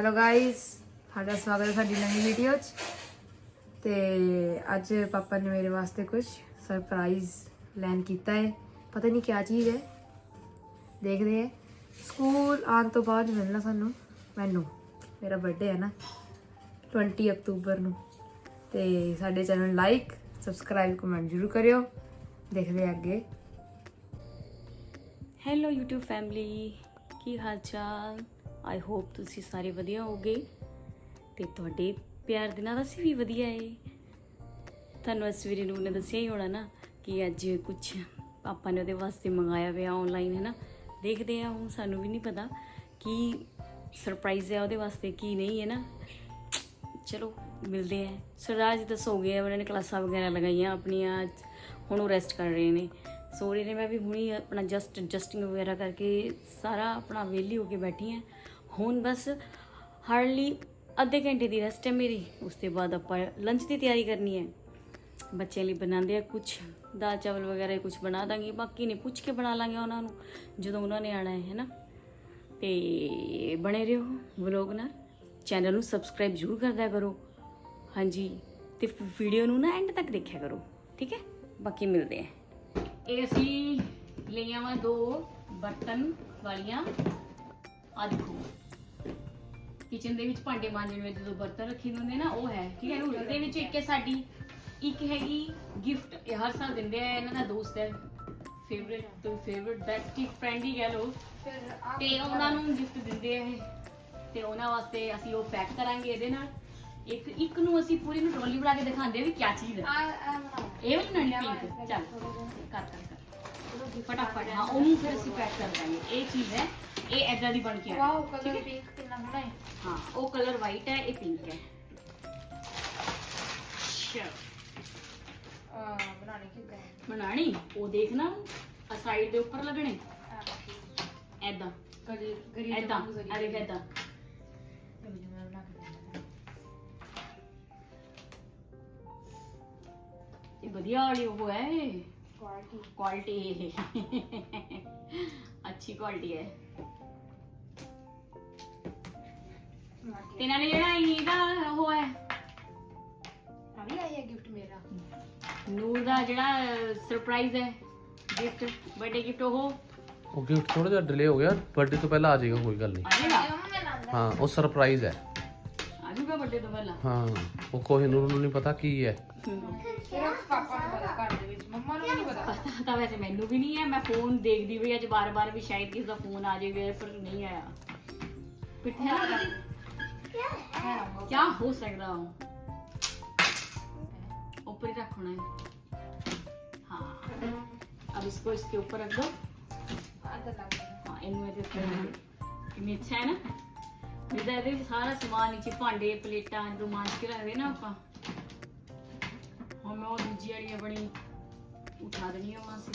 Hello guys ਤੁਹਾਡਾ ਸਵਾਗਤ ਹੈ ਸਾਡੀ ਨਵੀਂ ਵੀਡੀਓ 'ਚ। ਤੇ ਅੱਜ ਪਾਪਾ ਨੇ ਮੇਰੇ ਵਾਸਤੇ ਕੁਝ ਸਰਪ੍ਰਾਈਜ਼ ਲੈਣ ਕੀਤਾ ਹੈ। ਪਤਾ ਨਹੀਂ ਕੀ ਚੀਜ਼ ਹੈ। ਦੇਖਦੇ ਹਾਂ। ਸਕੂਲ ਆਉਣ ਤੋਂ ਬਾਅਦ ਮਿਲਣਾ ਸਾਨੂੰ, ਮੈਨੂੰ। ਮੇਰਾ ਬਰਥਡੇ ਹੈ ਨਾ। 20 ਅਕਤੂਬਰ ਨੂੰ। ਤੇ ਸਾਡੇ ਚੈਨਲ ਲਾਈਕ ਸਬਸਕ੍ਰਾਈਬ ਕਮੈਂਟ ਜ਼ਰੂਰ ਕਰਿਓ। ਦੇਖਦੇ ਹਾਂ ਅੱਗੇ। ਹੈਲੋ YouTube ਫੈਮਿਲੀ ਕੀ ਹਾਲ ਚਾਲ? ਆਈ ਹੋਪ ਤੁਸੀਂ ਸਾਰੇ ਵਧੀਆ ਹੋਗੇ ਤੇ ਤੁਹਾਡੇ ਪਿਆਰ ਦੇ ਨਾਲ ਅਸੀਂ ਵੀ ਵਧੀਆ ਏ। ਤੁਹਾਨੂੰ ਇਸ ਅਸਵੀਰੀ ਨੂੰ ਨੇ ਦੱਸਿਆ ਹੀ ਹੋਣਾ ਨਾ ਕਿ ਅੱਜ ਕੁਝ ਆਪਾਂ ਨੇ ਉਹਦੇ ਵਾਸਤੇ ਮੰਗਾਇਆ ਹੋਇਆ ਆਨਲਾਈਨ ਹੈ ਨਾ ਦੇਖਦੇ ਆ ਹੁਣ ਸਾਨੂੰ ਵੀ ਨਹੀਂ ਪਤਾ ਕੀ ਸਰਪ੍ਰਾਈਜ਼ ਹੈ ਉਹਦੇ ਵਾਸਤੇ ਕੀ ਨਹੀਂ ਹੈ ਨਾ ਚਲੋ, ਮਿਲਦੇ ਆ ਸਰਦਾਰ ਤਾਂ ਸੋ ਗਏ ਉਹਨਾਂ ਨੇ ਕਲਾਸਾਂ ਵਗੈਰਾ ਲਗਾਈਆਂ ਆਪਣੀਆਂ ਹੁਣ ਉਹ ਰੈਸਟ ਕਰ ਰਹੇ ਨੇ। ਸੋ ਰਹੇ ਨੇ, ਮੈਂ ਵੀ ਹੁਣੀ ਆਪਣਾ ਜਸਟ ਐਡਜਸਟਿੰਗ ਵਗੈਰਾ ਕਰਕੇ ਸਾਰਾ ਆਪਣਾ ਵਿਹਲੀ ਹੋ ਕੇ ਬੈਠੀ ਆ ਹੁਣ ਬਸ ਹਾਰਡਲੀ ਅੱਧੇ ਘੰਟੇ ਦੀ ਰੈਸਟ ਹੈ ਮੇਰੀ, ਉਸ ਤੋਂ ਬਾਅਦ ਆਪਾਂ ਲੰਚ ਦੀ ਤਿਆਰੀ ਕਰਨੀ ਹੈ। ਬੱਚਿਆਂ ਲਈ ਬਣਾਉਂਦੇ ਆ ਕੁਝ ਦਾਲ ਚਾਵਲ ਵਗੈਰਾ ਕੁਝ ਬਣਾ ਦਾਂਗੇ, ਬਾਕੀ ਨੇ ਪੁੱਛ ਕੇ ਬਣਾ ਲਾਂਗੇ ਉਹਨਾਂ ਨੂੰ, ਜਦੋਂ ਉਹਨਾਂ ਨੇ ਆਣਾ ਹੈ ਹੈਨਾ ਤੇ ਬਣੇ ਰਹੋ ਵਲੋਗ ਨਾਲ, ਚੈਨਲ ਨੂੰ ਸਬਸਕ੍ਰਾਈਬ ਜ਼ਰੂਰ ਕਰਦਿਆ ਕਰੋ। ਹਾਂਜੀ, ਤੇ ਵੀਡੀਓ ਨੂੰ ਨਾ ਐਂਡ ਤੱਕ ਦੇਖਿਆ ਕਰੋ, ਠੀਕ ਹੈ? ਬਾਕੀ ਮਿਲਦੇ ਆ ਇਹ ਅਸੀਂ ਲਈਆਂ ਵਾ ਦੋ ਬਰਤਨ ਵਾਲੀਆਂ ਆ ਦੇਖੋ। ਕਿਚਨ ਦੇ ਵਿੱਚ ਭਾਂਡੇ ਮਾਂਜਣ ਵਿੱਚ ਦੋ ਬਰਤਨ ਰੱਖੇ ਹੁੰਦੇ ਨਾ ਉਹ ਹੈ ਠੀਕ ਹੈ? ਨੂੰ ਇਹਦੇ ਵਿੱਚ ਇੱਕ ਹੈ ਸਾਡੀ ਇੱਕ ਹੈਗੀ ਗਿਫਟ ਇਹ ਹਰ ਸਾਲ ਦਿੰਦੇ ਆ ਇਹਨਾਂ ਦਾ ਦੋਸਤ ਹੈ ਫੇਵਰਿਟ ਤੋਂ ਫੇਵਰਿਟ ਬੈਸਟੀ ਫਰੈਂਡ ਹੀ ਕਹਿ ਤੇ ਉਹਨਾਂ ਨੂੰ ਗਿਫਟ ਦਿੰਦੇ ਆ ਇਹ। ਤੇ ਉਹਨਾਂ ਵਾਸਤੇ ਅਸੀਂ ਉਹ ਪੈਕ ਕਰਾਂਗੇ ਇਹਦੇ ਨਾਲ। ਇੱਕ ਇੱਕ ਨੂੰ ਅਸੀਂ ਪੂਰੀ ਨੂੰ ਟਰੋਲੀ ਬਣਾ ਕੇ ਦਿਖਾਉਂਦੇ ਆ ਵੀ ਕੀ ਚੀਜ਼ ਹੈ। ਇਹ ਵੀ ਬਣਾਣੀ ਪਿੰਕ ਚੱਲ। ਕਰ ਕਰ ਕਰ। ਫਟਾਫਟ ਹਾਂ ਉਹਨੂੰ ਫਿਰ ਅਸੀਂ ਪੈਕ ਕਰ ਦਾਂਗੇ। ਇਹ ਚੀਜ਼ ਹੈ ਇਹ ਐਦਾਂ ਦੀ ਬਣ ਕੇ ਆਈ ਵਾਓ ਕਲਰ ਪਿੰਕ ਕਿੰਨਾ ਸੋਹਣਾ ਹੈ। ਹਾਂ ਉਹ ਕਲਰ ਵਾਈਟ ਹੈ ਇਹ ਪਿੰਕ ਹੈ। ਚਲ ਆ ਬਣਾਣੇ ਕਿਦਾਂ ਬਣਾਣੀ ਉਹ ਦੇਖਣਾ ਆ ਸਾਈਡ ਦੇ ਉੱਪਰ ਲੱਗਣੇ। ਐਦਾਂ ਗਰੀ ਗਰੀ ਐਦਾਂ ਆ ਇਹ ਵਧੀਆ ਵਾਲੀ ਉਹ ਹੈ। ਕੁਆਲਿਟੀ ਅੱਛੀ ਕੁਆਲਿਟੀ ਹੈ। ਤੇ ਨਾਲੇ ਜਿਹੜਾ ਇਹਦਾ ਉਹ ਹੈ। ਅਭੀ ਆਇਆ ਗਿਫਟ ਮੇਰਾ। ਨੂਰ ਦਾ ਜਿਹੜਾ ਸਰਪ੍ਰਾਈਜ਼ ਹੈ ਗਿਫਟ ਬਰਥਡੇ ਗਿਫਟ ਉਹ। ਉਹ ਗਿਫਟ ਥੋੜਾ ਜਿਹਾ ਡਿਲੇ ਹੋ ਗਿਆ ਬਰਥਡੇ ਤੋਂ ਪਹਿਲਾਂ ਆ ਜਾਏਗਾ ਕੋਈ ਗੱਲ ਨਹੀਂ। ਆ ਜਾਏਗਾ? ਹਾਂ ਉਹ ਸਰਪ੍ਰਾਈਜ਼ ਹੈ। ਆ ਜਾਊਗਾ ਬਰਥਡੇ ਤੋਂ ਪਹਿਲਾਂ? ਹਾਂ ਉਹ ਕੋਈ ਨੂੰ ਨਹੀਂ ਪਤਾ ਕੀ ਹੈ। ਸਿਰਫ ਪਾਪਾ ਨੂੰ ਪਤਾ ਘਰ ਦੇ ਵਿੱਚ ਮੰਮਾ ਨੂੰ ਵੀ ਨਹੀਂ ਪਤਾ। ਪਤਾ ਤਾਂ ਵੈਸੇ ਮੈਨੂੰ ਵੀ ਨਹੀਂ ਹੈ ਮੈਂ ਫੋਨ ਦੇਖਦੀ ਹੋਈ ਅੱਜ ਬਾਰ-ਬਾਰ ਵੀ ਸ਼ਾਇਦ ਕਿਸੇ ਦਾ ਫੋਨ ਆ ਜਾਵੇ ਪਰ ਨਹੀਂ ਆਇਆ। ਕਿੱਥੇ ਆ क्या हो सकता हूँ ऊपर ही रखना है हाँ अब इसको इसके ऊपर रख दो ਅੰਦਰ ਲੱਗ ਗਿਆ हाँ इनमें ਇਹਦੇ ਉੱਤੇ ਰੱਖ ਦਿਓ। ਕਿੰਨੀ ਅੱਛਾ ਹੈ ਨਾ ਜਿਹਦਾ ਇਹਦੇ ਵਿੱਚ ਸਾਰਾ ਸਮਾਨ ਨੀਚੇ ਭਾਂਡੇ ਪਲੇਟਾਂ ਜਦੋਂ ਮਾਂਜ ਕੇ ਰੱਖਦੇ ਨਾ ਆਪਾਂ ਹੁਣ ਮੈਂ ਉਹ ਦੂਜੀ ਵਾਲੀ ਆਪਣੀ ਉਠਾ ਦੇਣੀ ਆ ਮਾਸੀ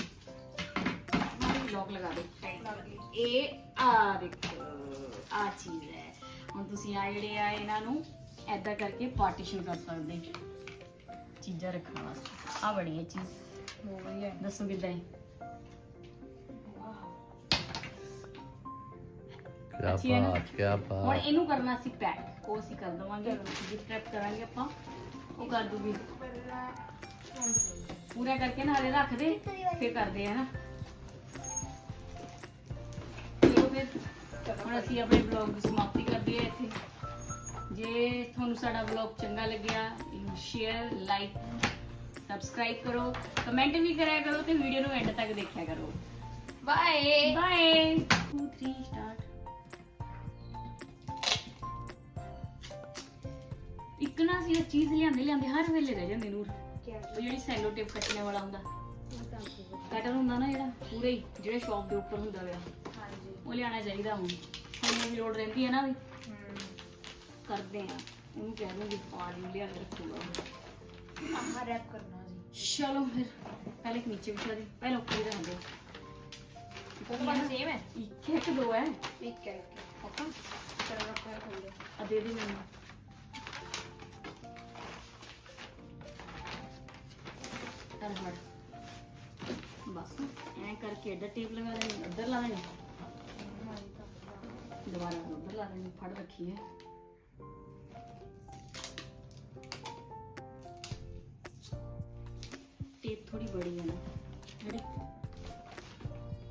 ਮਾਸੀ ਲੌਕ ਲਗਾ ਦੇ ਇਹ ਆ ਦੇਖੋ ਆ ਚੀਜ਼ ਹੈ ਹੁਣ ਤੁਸੀਂ ਆ ਜਿਹੜੇ ਆ ਇਹਨਾਂ ਨੂੰ ਐਦਾਂ ਕਰਕੇ ਪਾਰਟੀਸ਼ਨ ਕਰ ਸਕਦੇ। ਚੀਜ਼ਾਂ ਰੱਖਣ ਵਾਸਤੇ। ਆ ਚੀਜ਼ ਹੋ ਗਈ ਹੈ ਦੱਸੋ ਕਿੱਦਾਂ ਹੈ? ਕੀ? ਬਾਤ ਹੁਣ ਇਹਨੂੰ ਕਰਨਾ ਸੀ ਪੈਕ ਉਹ ਅਸੀਂ ਕਰ ਦਵਾਂਗੇ। ਗਿਫਟ ਰੈਪ ਕਰਾਂਗੇ ਆਪਾਂ ਉਹ ਕਰ ਦੂਗੀ। ਪੂਰਾ ਕਰਕੇ ਨਾ ਹਲੇ ਰੱਖ ਦੇ ਫਿਰ ਕਰਦੇ ਆ ਨਾ। ਹੁਣ ਅਸੀਂ ਆਪਣੇ ਵਲੌਗ ਦੀ ਸਮਾਪਤੀ ਕਰਦੇ ਆ ਇੱਥੇ। ਜੇ ਤੁਹਾਨੂੰ ਸਾਡਾ ਵਲੌਗ ਚੰਗਾ ਲੱਗਿਆ ਇਹਨੂੰ ਸ਼ੇਅਰ ਲਾਈਕ ਸਬਸਕ੍ਰਾਈਬ ਕਰੋ ਕਮੈਂਟ ਵੀ ਕਰਿਆ ਕਰੋ ਤੇ ਵੀਡੀਓ ਨੂੰ ਐਂਡ ਤੱਕ ਦੇਖਿਆ ਕਰੋ। ਬਾਏ ਬਾਏ 2 3 ਸਟਾਰਟ ਇੱਕ ਨਾ ਸੀ ਇਹ ਚੀਜ਼ ਲਿਆਂਦੇ ਲਿਆਂਦੇ ਹਰ ਵੇਲੇ ਰਹਿ ਜਾਂਦੀ ਨੂਰ। ਉਹ ਜਿਹੜੀ ਸੈਲੋ ਟੇਪ ਕੱਟਣੇ ਵਾਲਾ ਹੁੰਦਾ। ਕਟਰ ਹੁੰਦਾ ਨਾ ਜਿਹੜਾ ਪੂਰੇ ਹੀ ਜਿਹੜੇ ਸ਼ੌਪ ਦੇ ਉੱਪਰ ਹੁੰਦਾ ਵਿਆ ਹਾਂਜੀ ਉਹ ਲਿਆਣਾ ਚਾਹੀਦਾ ਹੁਣ। ਹੁਣ ਵੀ ਲੋੜ ਰਹਿੰਦੀ ਹੈ ਨਾ ਵੀ। ਕਰਦੇ ਆ ਉਹਨੂੰ ਕਹਿ ਦੂੰਗੀ ਪਾਣੀ ਲਿਆ ਕੇ ਰੱਖੂਗਾ। ਆਹ ਰੈਪ ਕਰਨਾ ਜੀ। ਚਲੋ ਫਿਰ ਪਹਿਲੇ ਇੱਕ ਨੀਚੇ ਵਿਛਾ ਦੇ। ਪਹਿਲਾਂ ਉੱਪਰ ਹੀ ਰਹਿਣ ਉਹ ਬਣ ਸੇਮ ਹੈ? ਇੱਕ ਹੈ ਕਿ ਦੋ ਹੈ। ਠੀਕ ਹੈ ਓਕੇ ਚਲੋ ਰੱਖੋ ਖੋਲ ਦੇ ਆ ਦੇ ਦੇ ਮੈਨੂੰ। ਕਰ ਫੜ। ਬਸ ਐ ਕਰਕੇ ਐਡਾ ਟੇਪ ਲਗਾ ਲੈਣੀ ਉੱਧਰ ਲਾ दोबारा ਹੁਣ ਉੱਧਰ ਲਾ ਲੈਣੀ ਫੜ ਰੱਖੀ ਹੈ टेप थोड़ी बड़ी है ना। रेडी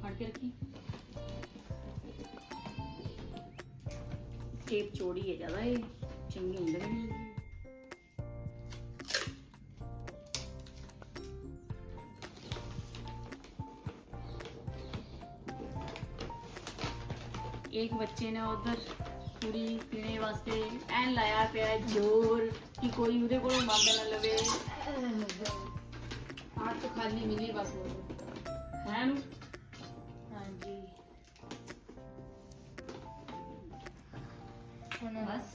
फाड़ के रखी। टेप चौड़ी है ज़्यादा ये। चंगी अंदर नहीं ਇੱਕ ਬੱਚੇ ਨੇ ਉਧਰ ਕੁੜੀ ਪੀਣੇ ਵਾਸਤੇ ਐਨ ਲਾਇਆ ਪਿਆ ਜ਼ੋਰ ਕਿ ਕੋਈ ਉਹਦੇ ਕੋਲੋਂ ਮੰਗ ਨਾ ਲਵੇ ਆਹ ਤਾਂ ਖਾਲੀ ਮਿਲੀ ਬਸ ਉਹ ਹੈ ਨੂੰ ਹਾਂਜੀ ਬਸ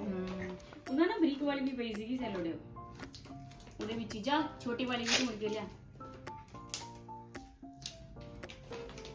ਹਮ, ਉਹਨਾਂ ਨਾ ਬਰੀਕ ਵਾਲੀ ਵੀ ਪਈ ਸੀਗੀ ਸੈਲੋ ਦੇ ਉਹਦੇ ਵਿੱਚ ਹੀ ਜਾ ਛੋਟੀ ਵਾਲੀ ਵੀ ਮੁੜ ਕੇ ਲਿਆ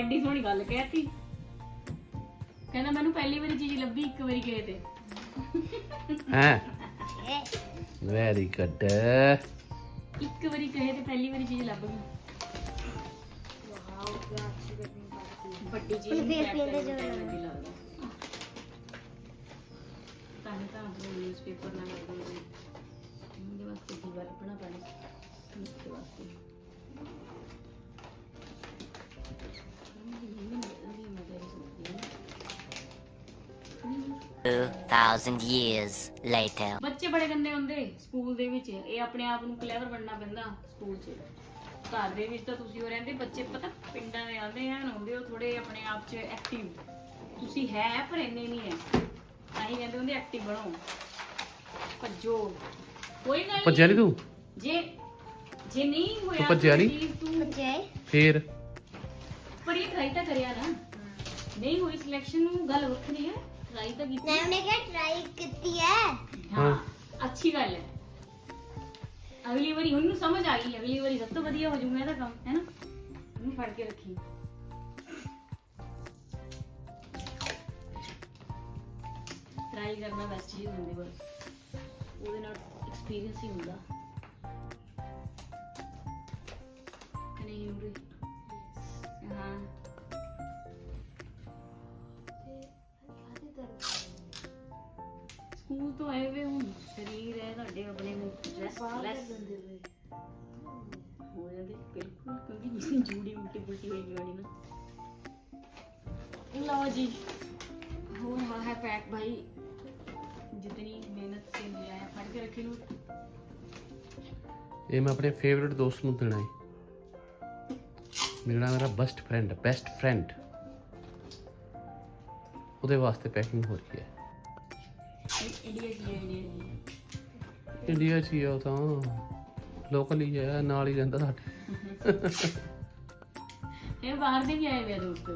ਐਡੀ ਸੋਹਣੀ ਗੱਲ ਕਹਿਤੀ। ਕਹਿੰਦਾ ਮੈਨੂੰ ਪਹਿਲੀ ਵਾਰੀ ਚੀਜ਼ ਲੱਭੀ ਇੱਕ ਵਾਰੀ ਗਏ ਤੇ। ਹੈ? ਵੈਰੀ ਗੁੱਡ ਇੱਕ ਵਾਰੀ ਕਹੇ ਤੇ ਪਹਿਲੀ ਵਾਰੀ ਚੀਜ਼ ਲੱਭ ਗਈ। ਵੱਡੀ ਚੀਜ਼ ਨੂੰ ਪੀਂਦੇ ਕਰਨ। ਦਾ time ਲੱਗਦਾ। ਤਾਂ ਹੀ ਤਾਂ ਆਪਣੇ ਨਿਊਜ਼ਪੇਪਰ ਨਾਲ ਲੱਗਦੇ ਨੇ ਉਹਦੇ ਵਾਸਤੇ ਦੀਵਾ ਲੱਭਣਾ ਪੈਣਾ ਉਸਦੇ ਵਾਸਤੇ। Two thousand years later. ਬੱਚੇ ਬੜੇ ਗੰਦੇ ਹੁੰਦੇ ਸਕੂਲ ਦੇ ਵਿੱਚ। ਇਹ ਆਪਣੇ ਆਪ ਨੂੰ ਕਲੇਵਰ ਬਣਨਾ ਪੈਂਦਾ ਸਕੂਲ 'ਚ। ਘਰ ਦੇ ਵਿੱਚ ਤਾਂ ਤੁਸੀਂ ਉਹ ਰਹਿੰਦੇ ਬੱਚੇ ਪਤਾ ਪਿੰਡਾਂ ਦੇ ਆਉਂਦੇ ਆ ਹੁੰਦੇ ਉਹ ਥੋੜੇ ਆਪਣੇ ਆਪ 'ਚ ਐਕਟਿਵ ਤੁਸੀਂ ਹੈ ਪਰ ਇੰਨੇ ਨਹੀਂ ਹੈ। ਤਾਂ ਹੀ ਕਹਿੰਦੇ ਹੁੰਦੇ ਐਕਟਿਵ ਬਣੋ। ਭੱਜੋ। ਕੋਈ ਗੱਲ ਭੱਜਿਆ ਨਹੀਂ। ਤੂੰ? ਜੇ ਜੇ ਨਹੀਂ ਹੋਇਆ ਭੱਜਿਆ ਨੀ? ਚੀਜ਼ ਤੂੰ ਜੈ ਫੇਰ? ਪਰ ਇਹ ਟਰਾਈ ਤਾਂ ਕਰਿਆ ਨਾ। ਨਹੀਂ ਹੋਈ ਸਿਲੈਕਸ਼ਨ ਨੂੰ ਗੱਲ ਵੱਖਰੀ ਹੈ। ਟਰਾਈ ਤਾਂ ਕੀਤੀ ਮੈਂ ਉਹਨੇ ਕਿਹਾ ਟਰਾਈ ਕੀਤੀ ਹੈ ਹਾਂ ਅੱਛੀ ਗੱਲ ਹੈ ਅਗਲੀ ਵਾਰੀ ਉਹਨੂੰ ਸਮਝ ਆ ਗਈ ਅਗਲੀ ਵਾਰੀ ਸਭ ਤੋਂ ਵਧੀਆ ਹੋ ਜਾਊਗਾ ਇਹਦਾ ਕੰਮ ਹੈ ਨਾ ਉਹਨੂੰ ਫੜ ਕੇ ਰੱਖੀ ਟਰਾਈ ਕਰਨਾ ਬੈਸਟ ਚੀਜ਼ ਹੁੰਦੀ ਬਸ ਉਹਦੇ ਨਾਲ ਐਕਸਪੀਰੀਅੰਸ ਹੀ ਹੁੰਦਾ ਤੁਹਾਡੇ ਆਪਣੇ ਨੂੰ ਰੈਸਟ ਲੈਸ ਹੋ ਜਾਂਦੇ ਬਿਲਕੁਲ ਕਿਉਂਕਿ ਜਿਸ ਜੂੜੀ ਉਲਟੀ ਪੁਲਟੀ ਹੋਈ ਗਈ ਨਾ ਲਓ ਜੀ ਹੋ रहा है पैक भाई जितनी मेहनत से लिया है फड़ के रखे लो ਇਹ ਮੈਂ ਆਪਣੇ ਫੇਵਰਿਟ ਦੋਸਤ ਨੂੰ ਦੇਣਾ ਹੈ ਮੇਰਾ ਮੇਰਾ ਬੈਸਟ ਫਰੈਂਡ ਬੈਸਟ ਫਰੈਂਡ ਉਹਦੇ ਵਾਸਤੇ ਪੈਕਿੰਗ ਹੋ ਰਹੀ ਹੈ इंडिया की है इंडिया की ਇੰਡੀਆ 'ਚ ਹੀ ਆ ਉਹ ਤਾਂ ਲੋਕਲ ਹੀ ਹੈ ਨਾਲ ਹੀ ਰਹਿੰਦਾ ਸਾਡੇ ਇਹ ਬਾਹਰ ਦੇ ਵੀ ਆਏ ਵੇ ਆ ਦੋਸਤ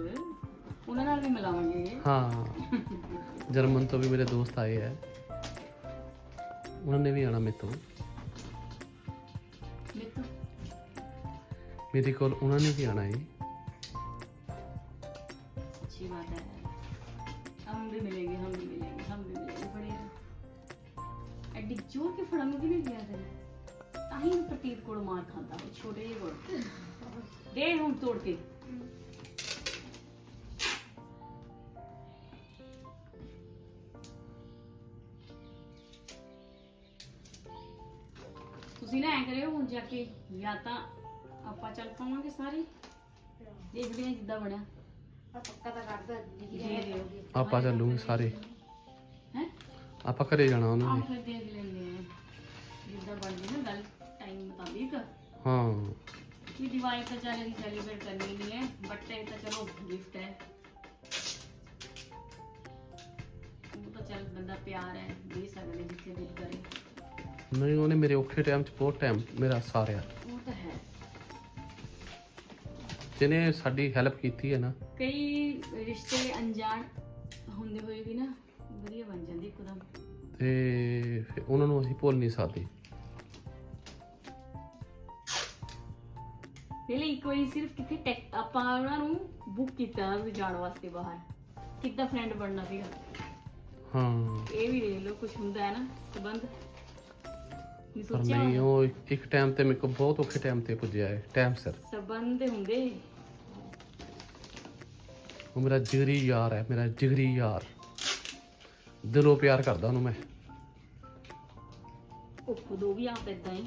ਉਹਨਾਂ ਨਾਲ ਵੀ ਮਿਲਾਵਾਂਗੇ ਹਾਂ ਜਰਮਨ ਤੋਂ ਵੀ ਮੇਰੇ ਦੋਸਤ ਆਏ ਹੈ ਉਹਨਾਂ ਨੇ ਵੀ ਆਣਾ ਮੇਰੇ ਤੋਂ ਮਿੱਤੂ ਮੇਰੇ ਕੋਲ ਉਹਨਾਂ ਨੇ ਵੀ ਆਣਾ ਹੈ अच्छी बात है हम भी मिलेंगे हम भी मिलेंगे हम भी मिलेंगे बड़े ਐਡੀ ਜੋਰ ਕੇ ਫੜਨ ਨੂੰ ਕਿਨੇ ਦਿਆ ਤੈਨੂੰ ਤਾਂ ਹੀ ਪ੍ਰਤੀਤ ਕੋਲ ਮਾਰ ਖਾਂਦਾ ਉਹ ਛੋਟੇ ਜਿਹੇ ਕੋਲ। ਦੇ ਹੁਣ ਤੋੜ ਕੇ। ਤੁਸੀਂ ਨਾ ਐ ਕਰਿਓ ਹੁਣ ਜਾ ਕੇ ਜਾਂ ਤਾਂ ਆਪਾਂ ਚੱਲ ਪਾਵਾਂਗੇ ਸਾਰੇ। ਦੇਖਦੇ ਹਾਂ ਜਿੱਦਾਂ ਬਣਿਆ। ਪੱਕਾ ਤਾਂ ਕਰਦਾ ਲਿਖੀ ਦੇ ਦਿਓ ਆਪਾਂ ਚੱਲੂਗੇ ਸਾਰੇ। ਆਪਾਂ ਘਰੇ ਜਾਣਾ ਉਹਨਾਂ ਆਹ ਨੇ। ਫਿਰ ਦੇਖ ਲੈਂਦੇ ਆ ਜਿੱਦਾਂ ਬਣਦੀ ਨਾ ਗੱਲ ਟਾਈਮ ਮੁਤਾਬਿਕ। ਹਾਂ। ਕਿ ਦੀਵਾਲੀ ਤਾਂ ਚੱਲ ਅਸੀਂ ਸੈਲੀਬ੍ਰੇਟ ਕਰਨੀ ਨਹੀਂ ਹੈ ਬਟ ਇਹ ਤਾਂ ਚਲੋ ਗਿਫਟ ਹੈ। ਉਹ ਤਾਂ ਚੱਲ ਬੰਦਾ ਪਿਆਰ ਹੈ ਦੇ ਸਕਦੇ ਜਿੱਥੇ ਦਿਲ ਕਰੇ। ਨਹੀਂ ਉਹਨੇ ਮੇਰੇ ਔਖੇ ਟਾਈਮ 'ਚ ਬਹੁਤ ਟਾਈਮ ਮੇਰਾ ਸਾਰਿਆ। ਉਹ ਤਾਂ ਹੈ। ਜਿਹਨੇ ਸਾਡੀ ਹੈਲਪ ਕੀਤੀ ਹੈ ਨਾ। ਕਈ ਰਿਸ਼ਤੇ ਅਣਜਾਣ ਹੁੰਦੇ ਹੋਏ ਵੀ ਨਾ। ਵਧੀਆ ਬਣ ਜਾਂਦੇ ਇੱਕਦਮ। ਤੇ ਫਿਰ ਉਹਨਾਂ ਨੂੰ ਅਸੀਂ ਭੁੱਲ ਨਹੀਂ ਸਕਦੇ। ਪਹਿਲੇ ਇੱਕ ਵਾਰੀ ਸਿਰਫ ਕਿੱਥੇ ਟੈਕ ਆਪਾਂ ਉਹਨਾਂ ਨੂੰ ਬੁੱਕ ਕੀਤਾ ਸੀ ਜਾਣ ਵਾਸਤੇ ਬਾਹਰ। ਕਿੱਦਾਂ ਫਰੈਂਡ ਬਣਨਾ ਸੀਗਾ। ਹਾਂ। ਇਹ ਵੀ ਦੇਖ ਲਓ ਕੁਝ ਹੁੰਦਾ ਹੈ ਨਾ ਸਬੰਧ। ਨਹੀਂ ਪਰ ਸੋਚਿਆ ਨਹੀਂ ਹੋਣਾ। ਉਹ ਇੱਕ- ਇੱਕ ਟਾਈਮ ਤੇ ਮੇਰੇ ਕੋਲ ਬਹੁਤ ਔਖੇ ਟਾਈਮ ਤੇ ਪੁੱਜਿਆ ਹੈ ਟਾਈਮ ਸਿਰ। ਸਬੰਧ ਹੁੰਦੇ। ਉਹ ਮੇਰਾ ਜਿਗਰੀ ਯਾਰ ਹੈ ਮੇਰਾ ਜਿਗਰੀ ਯਾਰ। ਦਿਲੋਂ ਪਿਆਰ ਕਰਦਾ ਉਹਨੂੰ ਮੈਂ। ਉਹ ਖੁਦ ਉਹ ਵੀ ਆਪ ਇਦਾਂ ਹੀ।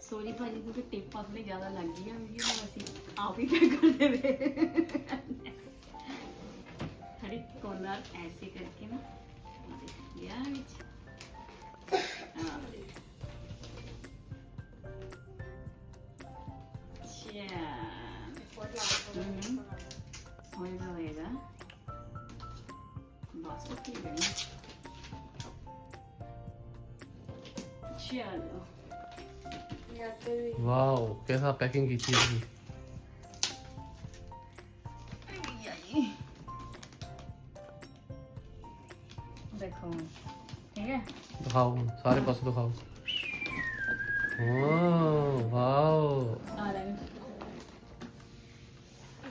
ਸੋਰੀ ਭਾਜੀ, ਕਿਉਂਕਿ ਟੇਪਾਂ ਥੋੜੀ ਜ਼ਿਆਦਾ ਲੱਗ ਗਈਆਂ ਵੀਡੀਓ ਨੂੰ, ਅਸੀਂ ਆਪ ਹੀ ਪੈਕ ਕਰ ਦੇਵੇ ਹਰੇ ਕੋਨਰ ਐਸੇ ਕਰਕੇ ਨਾ। ਯਾ ਵਿੱਚ। ਆ ਚਲੋ ਵਾਓ ਕਿਹਦਾ ਪੈਕਿੰਗ ਕੀਤੀ ਤੁਸੀਂ ਦੇਖੋ ਠੀਕ ਹੈ ਦਿਖਾਓ ਹੁਣ, ਸਾਰੇ ਪਾਸੇ ਦਿਖਾਓ ਓ ਵਾਓ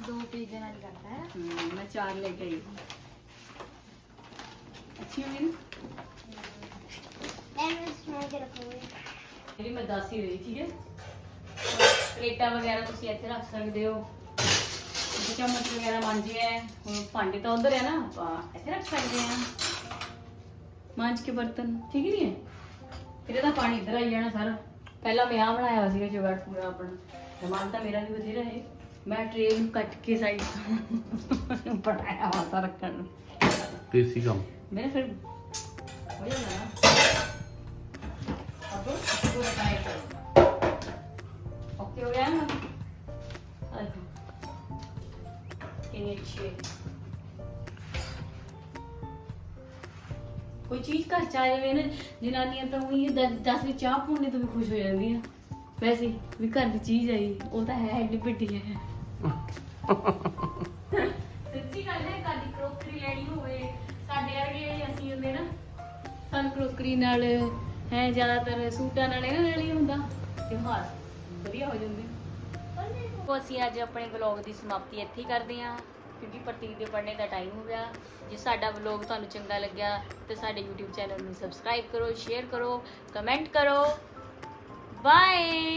ਦੋ ਪੀਜ਼ੇ ਨਾਲ ਕਰਦਾ ਜਿਹੜੀ ਮੈਂ ਦੱਸ ਰਹੀ ਠੀਕ ਹੈ ਪਲੇਟਾਂ ਵਗੈਰਾ ਤੁਸੀਂ ਇੱਥੇ ਰੱਖ ਸਕਦੇ ਹੋ। ਤੁਸੀਂ ਚਮਚ ਵਗੈਰਾ ਮਾਂਜੇ ਐ ਹੁਣ ਭਾਂਡੇ ਤਾਂ ਉਧਰ ਹੈ ਨਾ ਆਪਾਂ ਇੱਥੇ ਰੱਖ ਸਕਦੇ ਆ ਮਾਂਜ ਕੇ ਬਰਤਨ। ਠੀਕ ਨਹੀਂ ਹੈ? ਫਿਰ ਇਹਦਾ ਪਾਣੀ ਇੱਧਰ ਆਈ ਜਾਣਾ ਸਾਰਾ। ਪਹਿਲਾਂ ਮੈਂ ਆ ਬਣਾਇਆ ਹੋਇਆ ਸੀਗਾ ਜੁਗਾੜ ਪੂਰਾ ਆਪਣਾ। ਦਿਮਾਗ ਤਾਂ ਮੇਰਾ ਵੀ ਬਥੇਰਾ ਹੈ। ਮੈਂ ਟ੍ਰੇ ਨੂੰ ਕੱਟ ਕੇ ਸਾਈਡ ਬਣਾਇਆ ਹੋਇਆ ਸਾਰਾ ਰੱਖਣ ਦੇਸੀ ਕੰਮ। ਮੇਰੇ ਫਿਰ ਹੋ ਜਾਣਾ पूरा टाइट करो ओके हो गया ना आ देखो कितनी अच्छी है ਕੋਈ ਚੀਜ਼ ਘਰ ਚ ਆ ਜਾਵੇ ਨਾ ਜਨਾਨੀਆਂ ਤਾਂ ਉਹੀ 10 ਦੀ ਚਾਹ ਪੂਣੇ ਤੋਂ ਵੀ ਖੁਸ਼ ਹੋ ਜਾਂਦੀਆਂ ਵੈਸੇ ਵੀ ਘਰ ਦੀ ਚੀਜ਼ ਆਈ ਉਹ ਤਾਂ ਹੈ ਐਡੀ ਵੱਡੀ ਹੈ ਸੱਚੀ ਗੱਲ ਹੈ ਕਾਦੀ ਕਰੋਕਰੀ ਲੈਣੀ ਹੋਵੇ ਸਾਡੇ ਵਰਗੇ ਅਸੀਂ ਹੁੰਦੇ ਨਾ ਸਾਨੂੰ ਕਰੋਕਰੀ ਨਾਲ ਹੈ ਜ਼ਿਆਦਾਤਰ ਸੂਟਾਂ ਨਾਲ ਇਹਨਾਂ ਨਾਲ ਹੀ ਹੁੰਦਾ। ਤਿਉਹਾਰ ਵਧੀਆ ਹੋ ਜਾਂਦੇ। ਉਹ ਅਸੀਂ ਅੱਜ ਆਪਣੇ ਵਲੌਗ ਦੀ ਸਮਾਪਤੀ ਇੱਥੇ ਹੀ ਕਰਦੇ ਹਾਂ, ਕਿਉਂਕਿ ਪ੍ਰਤੀਕ ਦੇ ਪੜ੍ਹਨੇ ਦਾ ਟਾਈਮ ਹੋ ਗਿਆ। ਜੇ ਸਾਡਾ ਵਲੌਗ ਤੁਹਾਨੂੰ ਚੰਗਾ ਲੱਗਿਆ, ਤੇ ਸਾਡੇ YouTube ਚੈਨਲ ਨੂੰ ਸਬਸਕ੍ਰਾਈਬ ਕਰੋ ਸ਼ੇਅਰ ਕਰੋ ਕਮੈਂਟ ਕਰੋ। ਬਾਏ